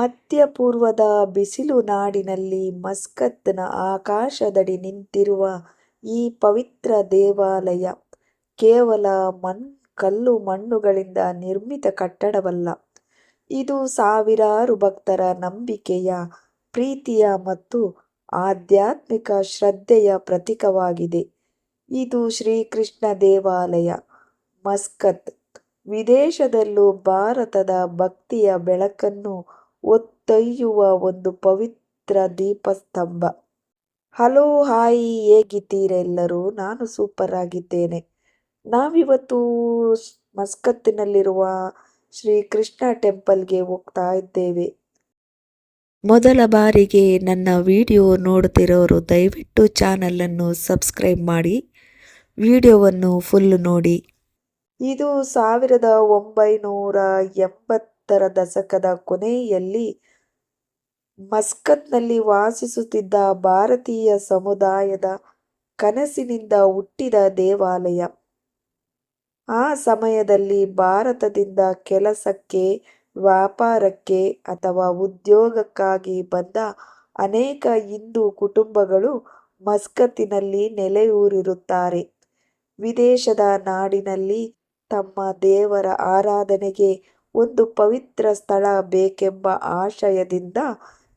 ಮಧ್ಯಪೂರ್ವದ ಬಿಸಿಲು ನಾಡಿನಲ್ಲಿ ಮಸ್ಕತ್ನ ಆಕಾಶದಡಿ ನಿಂತಿರುವ ಈ ಪವಿತ್ರ ದೇವಾಲಯ ಕೇವಲ ಮಣ್, ಕಲ್ಲು ಮಣ್ಣುಗಳಿಂದ ನಿರ್ಮಿತ ಕಟ್ಟಡವಲ್ಲ. ಇದು ಸಾವಿರಾರು ಭಕ್ತರ ನಂಬಿಕೆಯ, ಪ್ರೀತಿಯ ಮತ್ತು ಆಧ್ಯಾತ್ಮಿಕ ಶ್ರದ್ಧೆಯ ಪ್ರತೀಕವಾಗಿದೆ. ಇದು ಶ್ರೀಕೃಷ್ಣ ದೇವಾಲಯ, ಮಸ್ಕತ್. ವಿದೇಶದಲ್ಲೂ ಭಾರತದ ಭಕ್ತಿಯ ಬೆಳಕನ್ನು ಹೊತ್ತೊಯ್ಯುವ ಒಂದು ಪವಿತ್ರ ದೀಪಸ್ತಂಭ. ಹಲೋ ಹಾಯ್ ಹೇಗಿದ್ದೀರೆಲ್ಲರೂ ನಾನು ಸೂಪರ್ ಆಗಿದ್ದೇನೆ. ನಾವಿವತ್ತು ಮಸ್ಕತ್ತಿನಲ್ಲಿರುವ ಶ್ರೀ ಕೃಷ್ಣ ಟೆಂಪಲ್ಗೆ ಹೋಗ್ತಾ ಇದ್ದೇವೆ. ಮೊದಲ ಬಾರಿಗೆ ನನ್ನ ವಿಡಿಯೋ ನೋಡುತ್ತಿರೋರು ದಯವಿಟ್ಟು ಚಾನಲನ್ನು ಸಬ್ಸ್ಕ್ರೈಬ್ ಮಾಡಿ, ವಿಡಿಯೋವನ್ನು ಫುಲ್ ನೋಡಿ. ಇದು ಸಾವಿರದ ಒಂಬೈನೂರ ಎಂಬತ್ತರ ದಶಕದ ಕೊನೆಯಲ್ಲಿ ಮಸ್ಕತ್ನಲ್ಲಿ ವಾಸಿಸುತ್ತಿದ್ದ ಭಾರತೀಯ ಸಮುದಾಯದ ಕನಸಿನಿಂದ ಹುಟ್ಟಿದ ದೇವಾಲಯ. ಆ ಸಮಯದಲ್ಲಿ ಭಾರತದಿಂದ ಕೆಲಸಕ್ಕೆ, ವ್ಯಾಪಾರಕ್ಕೆ ಅಥವಾ ಉದ್ಯೋಗಕ್ಕಾಗಿ ಬಂದ ಅನೇಕ ಹಿಂದೂ ಕುಟುಂಬಗಳು ಮಸ್ಕತ್ತಿನಲ್ಲಿ ನೆಲೆಯೂರಿರುತ್ತಾರೆ. ವಿದೇಶದ ನಾಡಿನಲ್ಲಿ ತಮ್ಮ ದೇವರ ಆರಾಧನೆಗೆ ಒಂದು ಪವಿತ್ರ ಸ್ಥಳ ಬೇಕೆಂಬ ಆಶಯದಿಂದ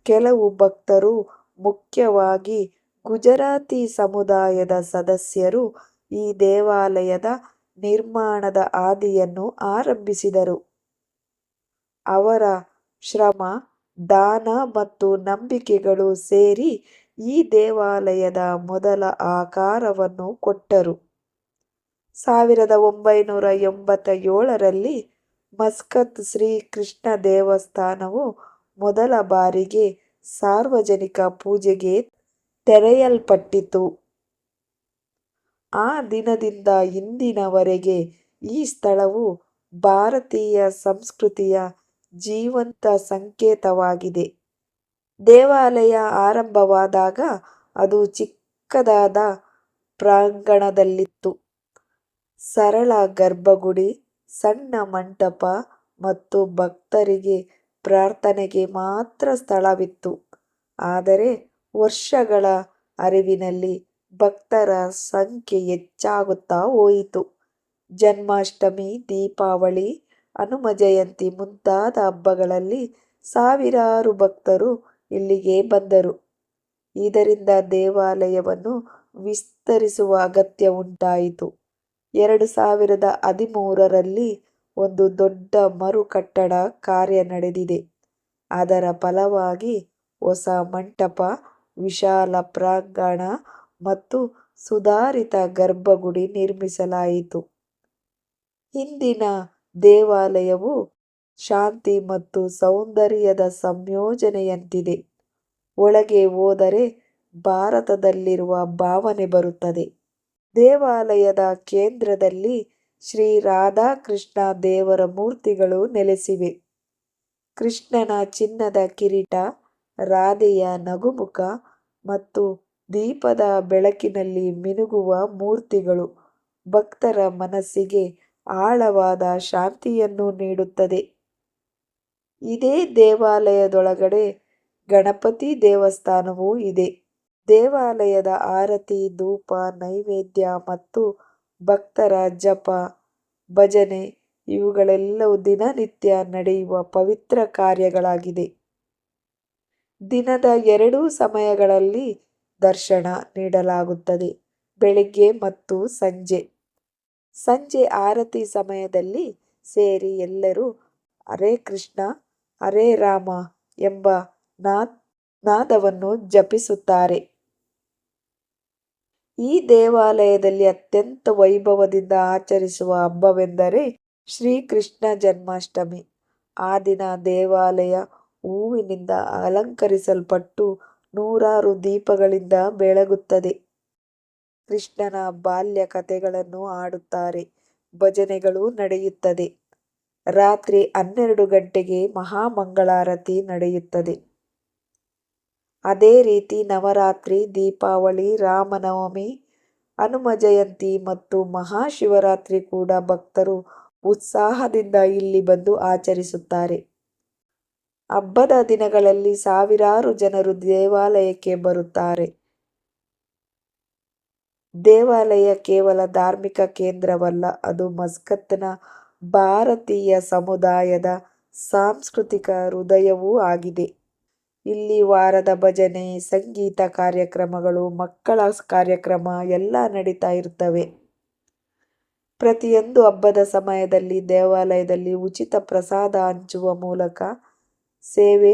ಕೆಲವು ಭಕ್ತರು ಮುಖ್ಯವಾಗಿ ಗುಜರಾತಿ ಸಮುದಾಯದ ಸದಸ್ಯರು ಈ ದೇವಾಲಯದ ನಿರ್ಮಾಣದ ಆದಿಯನ್ನು ಆರಂಭಿಸಿದರು. ಅವರ ಶ್ರಮ, ದಾನ ಮತ್ತು ನಂಬಿಕೆಗಳು ಸೇರಿ ಈ ದೇವಾಲಯದ ಮೊದಲ ಆಕಾರವನ್ನು ಕೊಟ್ಟರು. ಸಾವಿರದ ಒಂಬೈನೂರ ಎಂಬತ್ತ ಏಳರಲ್ಲಿ ಮಸ್ಕತ್ ಶ್ರೀ ಕೃಷ್ಣ ದೇವಸ್ಥಾನವು ಮೊದಲ ಬಾರಿಗೆ ಸಾರ್ವಜನಿಕ ಪೂಜೆಗೆ ತೆರೆಯಲ್ಪಟ್ಟಿತು. ಆ ದಿನದಿಂದ ಇಂದಿನವರೆಗೆ ಈ ಸ್ಥಳವು ಭಾರತೀಯ ಸಂಸ್ಕೃತಿಯ ಜೀವಂತ ಸಂಕೇತವಾಗಿದೆ. ದೇವಾಲಯ ಆರಂಭವಾದಾಗ ಅದು ಚಿಕ್ಕದಾದ ಪ್ರಾಂಗಣದಲ್ಲಿತ್ತು. ಸರಳ ಗರ್ಭಗುಡಿ ಸಣ್ಣ ಮಂಟಪ ಮತ್ತು ಭಕ್ತರಿಗೆ ಪ್ರಾರ್ಥನೆಗೆ ಮಾತ್ರ ಸ್ಥಳವಿತ್ತು. ಆದರೆ ವರ್ಷಗಳ ಅರಿವಿನಲ್ಲಿ ಭಕ್ತರ ಸಂಖ್ಯೆ ಹೆಚ್ಚಾಗುತ್ತಾ ಹೋಯಿತು. ಜನ್ಮಾಷ್ಟಮಿ, ದೀಪಾವಳಿ, ಹನುಮ ಜಯಂತಿ ಮುಂತಾದ ಹಬ್ಬಗಳಲ್ಲಿ ಸಾವಿರಾರು ಭಕ್ತರು ಇಲ್ಲಿಗೆ ಬಂದರು. ಇದರಿಂದ ದೇವಾಲಯವನ್ನು ವಿಸ್ತರಿಸುವ ಅಗತ್ಯ ಉಂಟಾಯಿತು. ಎರಡು ಸಾವಿರದ ಹದಿಮೂರರಲ್ಲಿ ಒಂದು ದೊಡ್ಡ ಮರು ಕಟ್ಟಡ ಕಾರ್ಯ ನಡೆದಿದೆ. ಅದರ ಫಲವಾಗಿ ಹೊಸ ಮಂಟಪ, ವಿಶಾಲ ಪ್ರಾಂಗಣ ಮತ್ತು ಸುಧಾರಿತ ಗರ್ಭಗುಡಿ ನಿರ್ಮಿಸಲಾಯಿತು. ಹಿಂದಿನ ದೇವಾಲಯವು ಶಾಂತಿ ಮತ್ತು ಸೌಂದರ್ಯದ ಸಂಯೋಜನೆಯಂತಿದೆ. ಒಳಗೆ ಹೋದರೆ ಭಾರತದಲ್ಲಿರುವ ಭಾವನೆ ಬರುತ್ತದೆ. ದೇವಾಲಯದ ಕೇಂದ್ರದಲ್ಲಿ ಶ್ರೀ ರಾಧಾಕೃಷ್ಣ ದೇವರ ಮೂರ್ತಿಗಳು ನೆಲೆಸಿವೆ. ಕೃಷ್ಣನ ಚಿನ್ನದ ಕಿರೀಟ, ರಾಧೆಯ ನಗುಮುಖ ಮತ್ತು ದೀಪದ ಬೆಳಕಿನಲ್ಲಿ ಮಿನುಗುವ ಮೂರ್ತಿಗಳು ಭಕ್ತರ ಮನಸ್ಸಿಗೆ ಆಳವಾದ ಶಾಂತಿಯನ್ನು ನೀಡುತ್ತದೆ. ಇದೇ ದೇವಾಲಯದೊಳಗಡೆ ಗಣಪತಿ ದೇವಸ್ಥಾನವೂ ಇದೆ. ದೇವಾಲಯದ ಆರತಿ, ಧೂಪ, ನೈವೇದ್ಯ ಮತ್ತು ಭಕ್ತರ ಜಪ, ಭಜನೆ ಇವುಗಳೆಲ್ಲವೂ ದಿನನಿತ್ಯ ನಡೆಯುವ ಪವಿತ್ರ ಕಾರ್ಯಗಳಾಗಿದೆ ದಿನದ ಎರಡೂ ಸಮಯಗಳಲ್ಲಿ ದರ್ಶನ ನೀಡಲಾಗುತ್ತದೆ. ಬೆಳಿಗ್ಗೆ ಮತ್ತು ಸಂಜೆ. ಸಂಜೆ ಆರತಿ ಸಮಯದಲ್ಲಿ ಸೇರಿ ಎಲ್ಲರೂ ಹರೇ ಕೃಷ್ಣ, ಹರೇ ರಾಮ ಎಂಬ ನಾದವನ್ನು ಜಪಿಸುತ್ತಾರೆ. ಈ ದೇವಾಲಯದಲ್ಲಿ ಅತ್ಯಂತ ವೈಭವದಿಂದ ಆಚರಿಸುವ ಹಬ್ಬವೆಂದರೆ ಶ್ರೀಕೃಷ್ಣ ಜನ್ಮಾಷ್ಟಮಿ. ಆ ದಿನ ದೇವಾಲಯ ಹೂವಿನಿಂದ ಅಲಂಕರಿಸಲ್ಪಟ್ಟು ನೂರಾರು ದೀಪಗಳಿಂದ ಬೆಳಗುತ್ತದೆ. ಕೃಷ್ಣನ ಬಾಲ್ಯ ಕಥೆಗಳನ್ನು ಹಾಡುತ್ತಾರೆ. ಭಜನೆಗಳು ನಡೆಯುತ್ತದೆ. ರಾತ್ರಿ ಹನ್ನೆರಡು ಗಂಟೆಗೆ ಮಹಾಮಂಗಳಾರತಿ ನಡೆಯುತ್ತದೆ. ಅದೇ ರೀತಿ ನವರಾತ್ರಿ, ದೀಪಾವಳಿ, ರಾಮನವಮಿ ಹನುಮ ಜಯಂತಿ ಮತ್ತು ಮಹಾಶಿವರಾತ್ರಿ ಕೂಡ ಭಕ್ತರು ಉತ್ಸಾಹದಿಂದ ಇಲ್ಲಿ ಬಂದು ಆಚರಿಸುತ್ತಾರೆ. ಹಬ್ಬದ ದಿನಗಳಲ್ಲಿ ಸಾವಿರಾರು ಜನರು ದೇವಾಲಯಕ್ಕೆ ಬರುತ್ತಾರೆ. ದೇವಾಲಯ ಕೇವಲ ಧಾರ್ಮಿಕ ಕೇಂದ್ರವಲ್ಲ, ಅದು ಮಸ್ಕತ್ನ ಭಾರತೀಯ ಸಮುದಾಯದ ಸಾಂಸ್ಕೃತಿಕ ಹೃದಯವೂ ಆಗಿದೆ. ಇಲ್ಲಿ ವಾರದ ಭಜನೆ, ಸಂಗೀತ ಕಾರ್ಯಕ್ರಮಗಳು, ಮಕ್ಕಳ ಕಾರ್ಯಕ್ರಮ ಎಲ್ಲ ನಡೀತಾ ಇರ್ತವೆ. ಪ್ರತಿಯೊಂದು ಹಬ್ಬದ ಸಮಯದಲ್ಲಿ ದೇವಾಲಯದಲ್ಲಿ ಉಚಿತ ಪ್ರಸಾದ ಹಂಚುವ ಮೂಲಕ ಸೇವೆ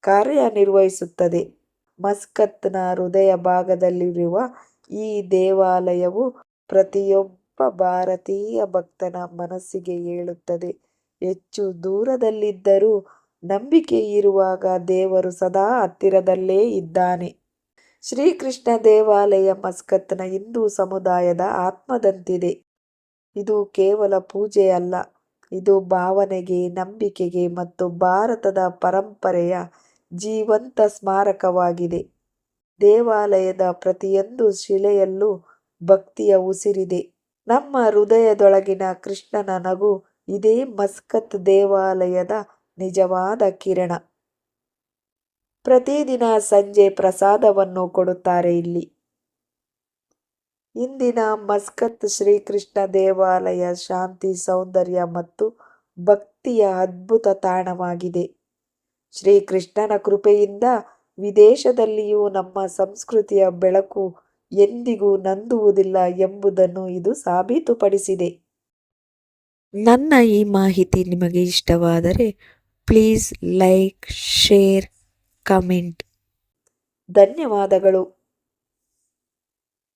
ಕಾರ್ಯನಿರ್ವಹಿಸುತ್ತದೆ. ಮಸ್ಕತ್ನ ಹೃದಯ ಭಾಗದಲ್ಲಿರುವ ಈ ದೇವಾಲಯವು ಪ್ರತಿಯೊಬ್ಬ ಭಾರತೀಯ ಭಕ್ತನ ಮನಸ್ಸಿಗೆ ಹೇಳುತ್ತದೆ ಹೆಚ್ಚು ದೂರದಲ್ಲಿದ್ದರೂ ನಂಬಿಕೆ ಇರುವಾಗ ದೇವರು ಸದಾ ಹತ್ತಿರದಲ್ಲೇ ಇದ್ದಾನೆ. ಶ್ರೀಕೃಷ್ಣ ದೇವಾಲಯ ಮಸ್ಕತ್ನ ಹಿಂದೂ ಸಮುದಾಯದ ಆತ್ಮದಂತಿದೆ. ಇದು ಕೇವಲ ಪೂಜೆ ಅಲ್ಲ, ಇದು ಭಾವನೆಗೆ, ನಂಬಿಕೆಗೆ ಮತ್ತು ಭಾರತದ ಪರಂಪರೆಯ ಜೀವಂತ ಸ್ಮಾರಕವಾಗಿದೆ. ದೇವಾಲಯದ ಪ್ರತಿಯೊಂದು ಶಿಲೆಯಲ್ಲೂ ಭಕ್ತಿಯ ಉಸಿರಿದೆ. ನಮ್ಮ ಹೃದಯದೊಳಗಿನ ಕೃಷ್ಣನ ನಗು ಇದೇ ಮಸ್ಕತ್ ದೇವಾಲಯದ ನಿಜವಾದ ಕಿರಣ. ಪ್ರತಿದಿನ ಸಂಜೆ ಪ್ರಸಾದವನ್ನು ಕೊಡುತ್ತಾರೆ ಇಲ್ಲಿ. ಇಂದಿನ ಮಸ್ಕತ್ ಶ್ರೀಕೃಷ್ಣ ದೇವಾಲಯ ಶಾಂತಿ, ಸೌಂದರ್ಯ ಮತ್ತು ಭಕ್ತಿಯ ಅದ್ಭುತ ತಾಣವಾಗಿದೆ. ಶ್ರೀಕೃಷ್ಣನ ಕೃಪೆಯಿಂದ ವಿದೇಶದಲ್ಲಿಯೂ ನಮ್ಮ ಸಂಸ್ಕೃತಿಯ ಬೆಳಕು ಎಂದಿಗೂ ನಂದುವುದಿಲ್ಲ ಎಂಬುದನ್ನು ಇದು ಸಾಬೀತುಪಡಿಸಿದೆ. ನನ್ನ ಈ ಮಾಹಿತಿ ನಿಮಗೆ ಇಷ್ಟವಾದರೆ ಪ್ಲೀಸ್ ಲೈಕ್ ಶೇರ್ ಕಮೆಂಟ್ ಧನ್ಯವಾದಗಳು.